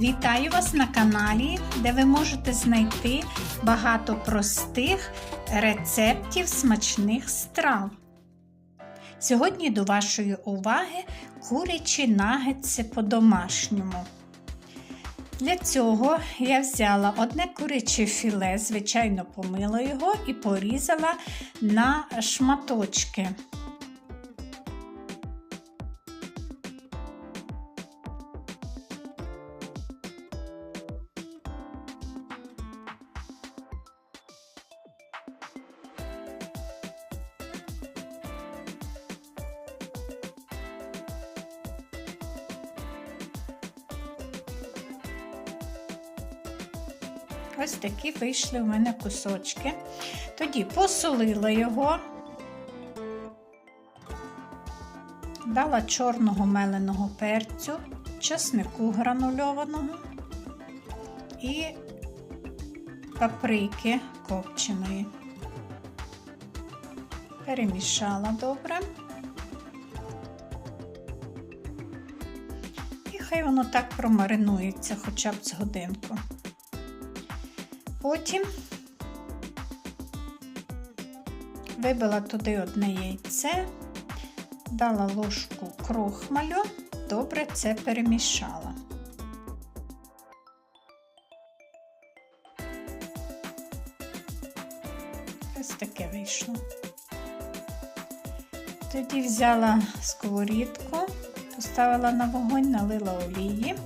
Вітаю вас на каналі, де ви можете знайти багато простих рецептів смачних страв. Сьогодні до вашої уваги курячі нагетси по-домашньому. Для цього я взяла одне куряче філе, звичайно, помила його і порізала на шматочки. Ось такі вийшли в мене кусочки. Тоді посолила його, дала чорного меленого перцю, чеснику гранульованого і паприки копченої. Перемішала добре. І хай воно так промаринується хоча б з годинку. Потім вибила туди одне яйце, дала ложку крохмалю, добре це перемішала. Ось таке вийшло. Тоді взяла сковорідку, поставила на вогонь, налила олії.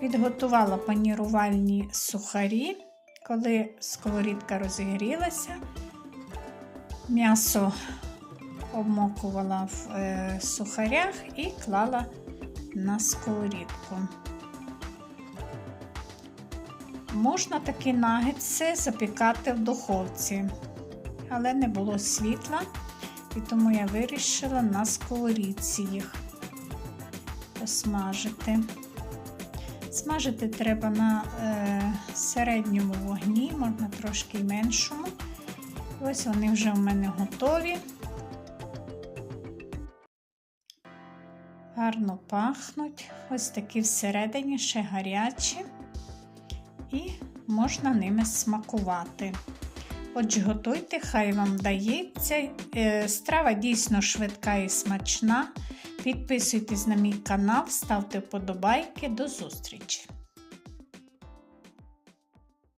Підготувала панірувальні сухарі, коли сковорідка розігрілася, м'ясо обмокувала в е, сухарях і клала на сковорідку. Можна такі нагетси запікати в духовці, але не було світла, і тому я вирішила на сковорідці їх посмажити. Смажити треба на е, середньому вогні, можна трошки меншому. Ось вони вже в мене готові. Гарно пахнуть. Ось такі всередині ще гарячі, і можна ними смакувати. Отже, готуйте, хай вам вдається. Е, страва дійсно швидка і смачна. Підписуйтесь на мій канал, ставте вподобайки. До зустрічі!